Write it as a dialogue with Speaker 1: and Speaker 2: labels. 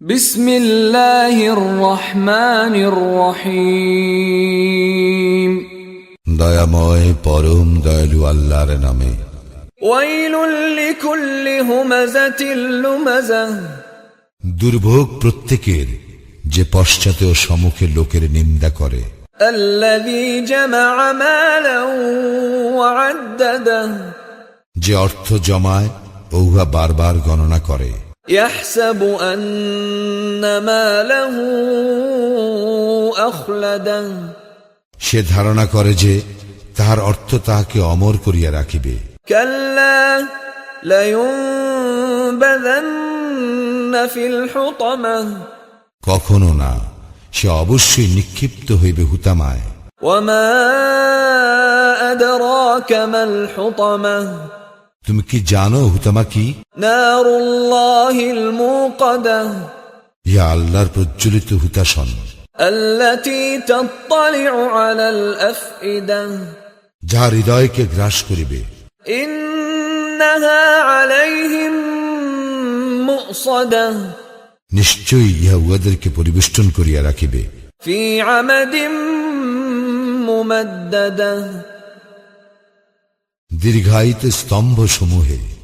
Speaker 1: বিসমিল্লাহির রহমানির রহিম।
Speaker 2: দয়াময় পরম দয়ালু আল্লাহর নামে।
Speaker 1: ওয়াইলুল লিকুল্লি হুমাযাতিল লুমাযা
Speaker 2: দুর্ভোগ প্রত্যেকের যে পশ্চাতে ও সম্মুখে লোকের নিন্দা করে। যে অর্থ জমায় ও উহা বারবার গণনা করে।
Speaker 1: يحسب أن ماله أخلده
Speaker 2: সে ধারণা করে যে তাহার অর্থ তাহাকে অমর করিয়া রাখিবে
Speaker 1: كلا لينبذن في الحطمة
Speaker 2: কখনো না সে অবশ্যই নিক্ষিপ্ত হইবে হুতামায়
Speaker 1: وما أدراك ما الحطمة
Speaker 2: তুমি কি জানো হুতামা কি? ইয়া আল্লাহর প্রজ্বলিত হুতাসন যা হৃদয়কে গ্রাস করিবে। নিশ্চয়ই ইহা উহাদেরকে পরিবেষ্টন করিয়া রাখিবে।
Speaker 1: ফি আমাদিম মুমাদ্দাদা
Speaker 2: দীর্ঘায়িত স্তম্ভ সমূহে